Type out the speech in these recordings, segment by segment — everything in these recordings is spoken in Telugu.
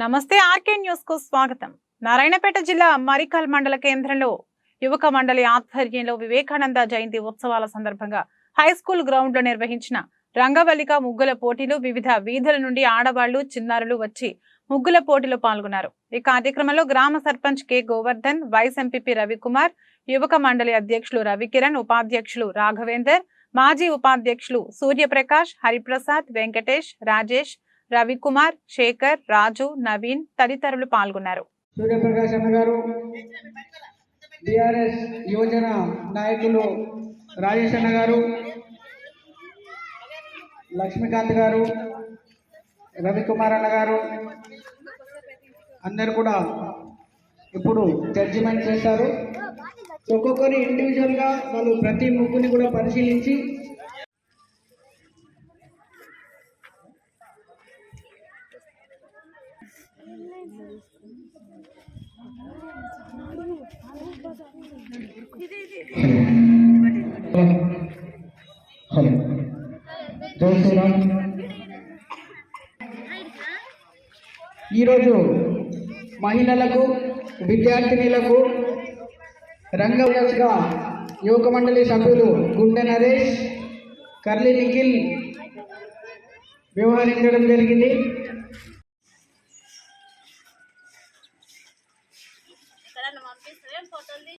నమస్తే ఆర్కే న్యూస్కు స్వాగతం. నారాయణపేట జిల్లా మరికల్ మండల కేంద్రంలో యువక మండలి ఆధ్వర్యంలో వివేకానంద జయంతి ఉత్సవాల సందర్భంగా హై స్కూల్ గ్రౌండ్లో నిర్వహించిన రంగవల్లిక ముగ్గుల పోటీలు వివిధ వీధుల నుండి ఆడవాళ్ళు చిన్నారులు వచ్చి ముగ్గుల పోటీలో పాల్గొన్నారు. ఈ కార్యక్రమంలో గ్రామ sarpanch K. Govardhan vice MPP Ravikumar యువక మండలి అధ్యక్షులు రవికిరణ్ ఉపాధ్యక్షులు రాఘవేందర్ మాజీ ఉపాధ్యక్షులు సూర్యప్రకాష్ హరిప్రసాద్ వెంకటేష్ రాజేష్ రవికుమార్ శేఖర్ రాజు నవీన్ తదితరులు పాల్గొన్నారు. సూర్యప్రకాష్ అన్న గారు టిఆర్ఎస్ యువజన నాయకులు రాజేష్ అన్న గారు లక్ష్మీకాంత్ గారు రవికుమార్ అన్న గారు అందరు కూడా ఇప్పుడు జడ్జిమెంట్ చేస్తారు ఒక్కొక్కరు ఇండివిజువల్గా వాళ్ళు ప్రతి ముగ్గుని కూడా పరిశీలించి హలో జై శ్రీరామ్ ఈరోజు మహిళలకు విద్యార్థినిలకు రంగవ్యవస్థ యువక మండలి సభ్యులు గుండె నరేష్ కర్లి నిఖిల్ వ్యవహరించడం జరిగింది.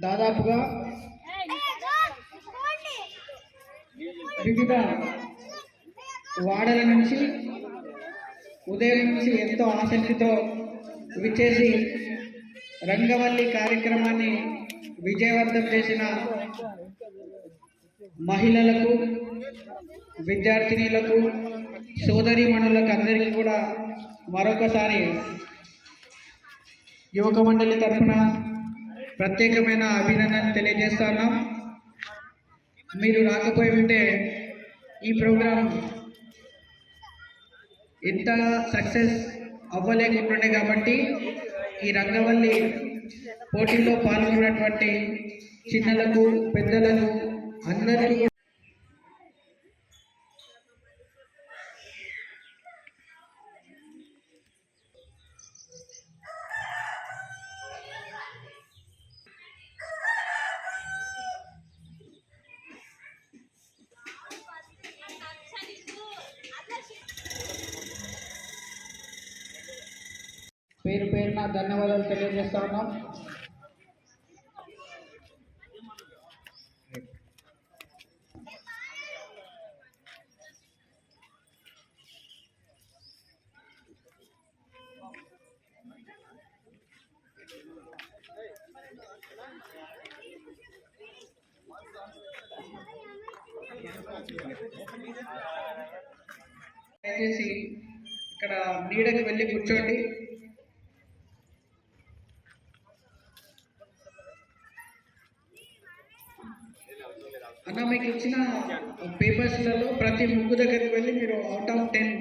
దాదాపుగా వివిధ వాడల నుంచి ఉదయం నుంచి ఎంతో ఆసక్తితో విచ్చేసి రంగవల్లి కార్యక్రమాన్ని విజయవంతం చేసిన మహిళలకు విద్యార్థినీలకు సోదరీమణులకు అందరికీ కూడా మరొకసారి యువక మండలి తరఫున ప్రత్యేకమైన అభినందన తెలియజేస్తున్నాం మీరు రాకపోయి ఉంటే ఈ ప్రోగ్రాం ఇంత సక్సెస్ అవ్వలేకుంటుండే కాబట్టి ఈ రంగవల్లి పోటీలో పాల్గొన్నటువంటి చిన్నలకు పెద్దలకు అందరికీ పేరు పేరున ధన్యవాదాలు తెలియజేస్తా ఉన్నాం. దయచేసి ఇక్కడ నీడకి వెళ్ళి కూర్చోండి. అన్న మీకు ఇచ్చిన పేపర్స్లలో ప్రతి ముగ్గు దగ్గరికి వెళ్ళి మీరు అవుట్ ఆఫ్ టెన్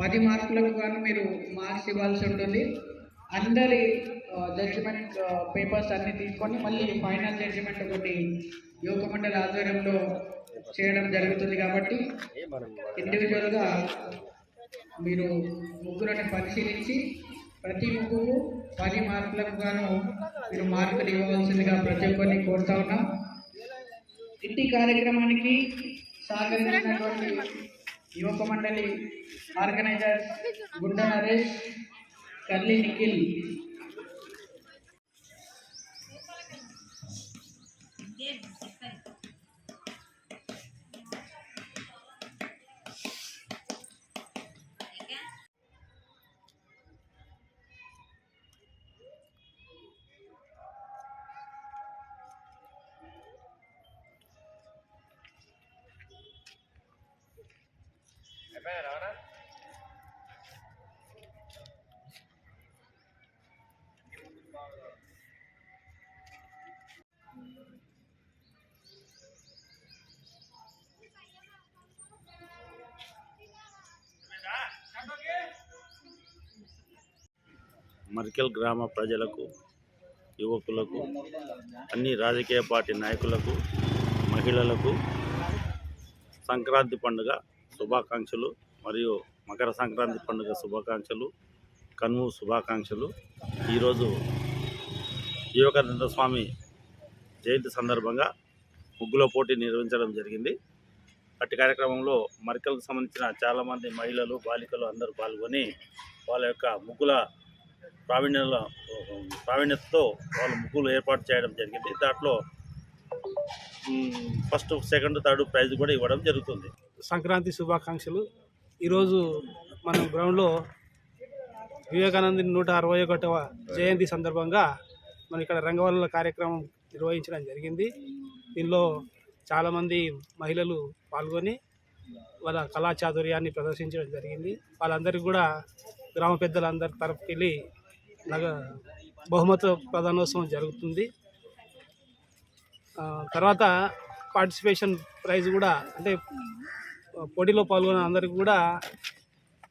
పది మార్కులకు కానీ మీరు మార్క్స్ ఇవ్వాల్సి ఉంటుంది. అందరి జడ్జిమెంట్ పేపర్స్ అన్ని తీసుకొని మళ్ళీ ఫైనల్ జడ్జిమెంట్ ఒకటి యువక మండలి ఆధ్వర్యంలో చేయడం జరుగుతుంది కాబట్టి ఇండివిజువల్గా మీరు ముగ్గులని పరిశీలించి ప్రతి ముగ్గురు పది మార్కులకు గాను మీరు మార్కులు ఇవ్వవలసిందిగా ప్రతి ఒక్కరిని కోరుతా ఉన్నాం. ఇంటి కార్యక్రమానికి సహకరించినటువంటి యువక మండలి organiser Gunde Naresh Karli Nikhil Yes. Merkel గ్రామ ప్రజలకు యువకులకు అన్ని రాజకీయ పార్టీ నాయకులకు మహిళలకు సంక్రాంతి పండుగ శుభాకాంక్షలు మరియు మకర సంక్రాంతి పండుగ శుభాకాంక్షలు కనుమ శుభాకాంక్షలు. ఈరోజు వివేకానంద స్వామి జయంతి సందర్భంగా ముగ్గుల పోటీ నిర్వహించడం జరిగింది. అట్టి కార్యక్రమంలో మరికలకు సంబంధించిన చాలామంది మహిళలు బాలికలు అందరూ పాల్గొని వాళ్ళ యొక్క ముగ్గుల ప్రావీణ్యంలో ప్రావీణ్యతతో వాళ్ళ ముగ్గులు ఏర్పాటు చేయడం జరిగింది. దాంట్లో ఫస్ట్ సెకండ్ థర్డ్ ప్రైజ్ కూడా ఇవ్వడం జరుగుతుంది. సంక్రాంతి శుభాకాంక్షలు. ఈరోజు మనం గ్రౌండ్లో వివేకానంద నూట అరవై ఒకటవ జయంతి సందర్భంగా మనం ఇక్కడ రంగవల్లుల కార్యక్రమం నిర్వహించడం జరిగింది. దీనిలో చాలామంది మహిళలు పాల్గొని వాళ్ళ కళా చాతుర్యాన్ని ప్రదర్శించడం జరిగింది. వాళ్ళందరికీ కూడా గ్రామ పెద్దలందరి తరఫుకి వెళ్ళి నగ బహుమత ప్రధానోత్సవం జరుగుతుంది. తర్వాత పార్టిసిపేషన్ ప్రైజ్ కూడా అంటే పోటీలో పాల్గొన్న అందరికి కూడా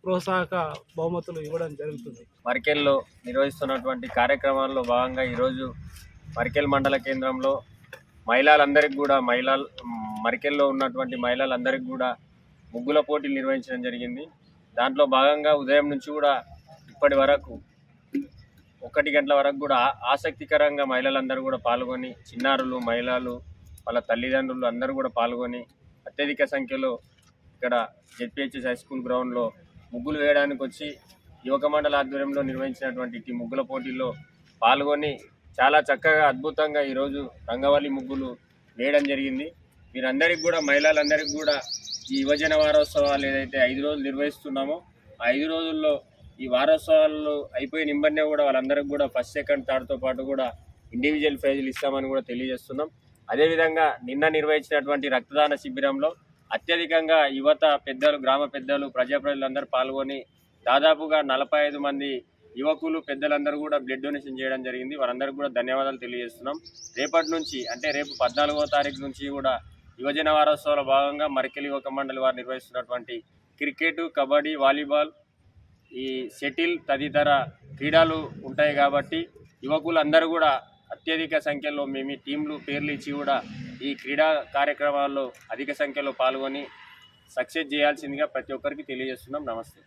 ప్రోత్సాహక బహుమతులు ఇవ్వడం జరుగుతుంది. మరికెల్లో నిర్వహిస్తున్నటువంటి కార్యక్రమాల్లో భాగంగా ఈరోజు మరికెల్ మండల కేంద్రంలో మహిళలందరికీ కూడా మహిళ మరికెల్లో ఉన్నటువంటి మహిళలందరికీ కూడా ముగ్గుల పోటీలు నిర్వహించడం జరిగింది. దాంట్లో భాగంగా ఉదయం నుంచి కూడా ఇప్పటి వరకు ఒకటి గంటల వరకు కూడా ఆసక్తికరంగా మహిళలందరూ కూడా పాల్గొని చిన్నారులు మహిళలు వాళ్ళ తల్లిదండ్రులు అందరూ కూడా పాల్గొని అత్యధిక సంఖ్యలో ఇక్కడ జెడ్పిహెచ్ఎస్ హై స్కూల్ గ్రౌండ్లో ముగ్గులు వేయడానికి వచ్చి యువక మండల ఆధ్వర్యంలో నిర్వహించినటువంటి ఈ ముగ్గుల పోటీల్లో పాల్గొని చాలా చక్కగా అద్భుతంగా ఈరోజు రంగవల్లి ముగ్గులు వేయడం జరిగింది. మీరందరికీ కూడా మహిళలందరికీ కూడా ఈ యువజన వారోత్సవాలు ఏదైతే ఐదు రోజులు నిర్వహిస్తున్నామో ఆ ఐదు రోజుల్లో ఈ వారోత్సవాలు అయిపోయి నింబన్నే కూడా వాళ్ళందరికీ కూడా ఫస్ట్ సెకండ్ థర్డ్తో పాటు కూడా ఇండివిజువల్ ప్రైజులు ఇస్తామని కూడా తెలియజేస్తున్నాం. అదేవిధంగా నిన్న నిర్వహించినటువంటి రక్తదాన శిబిరంలో అత్యధికంగా యువత పెద్దలు గ్రామ పెద్దలు ప్రజాప్రతినిధులందరూ పాల్గొని దాదాపుగా నలభై ఐదు మంది యువకులు పెద్దలందరూ కూడా బ్లడ్ డొనేషన్ చేయడం జరిగింది. వారందరికీ కూడా ధన్యవాదాలు తెలియజేస్తున్నాం. రేపటి నుంచి అంటే రేపు పద్నాలుగో తారీఖు నుంచి కూడా యువజన వారోత్సవాల భాగంగా మరికెలి యువక మండలి వారు నిర్వహిస్తున్నటువంటి క్రికెట్ కబడ్డీ వాలీబాల్ ఈ షటిల్ తదితర క్రీడలు ఉంటాయి కాబట్టి యువకులు అందరూ కూడా అత్యధిక సంఖ్యలో మేము టీంలు పేర్లు ఇచ్చి కూడా ఈ క్రీడా కార్యక్రమాల్లో అధిక సంఖ్యలో పాల్గొని సక్సెస్ చేయాల్సిందిగా ప్రతి ఒక్కరికి తెలియజేస్తున్నాం. నమస్తే.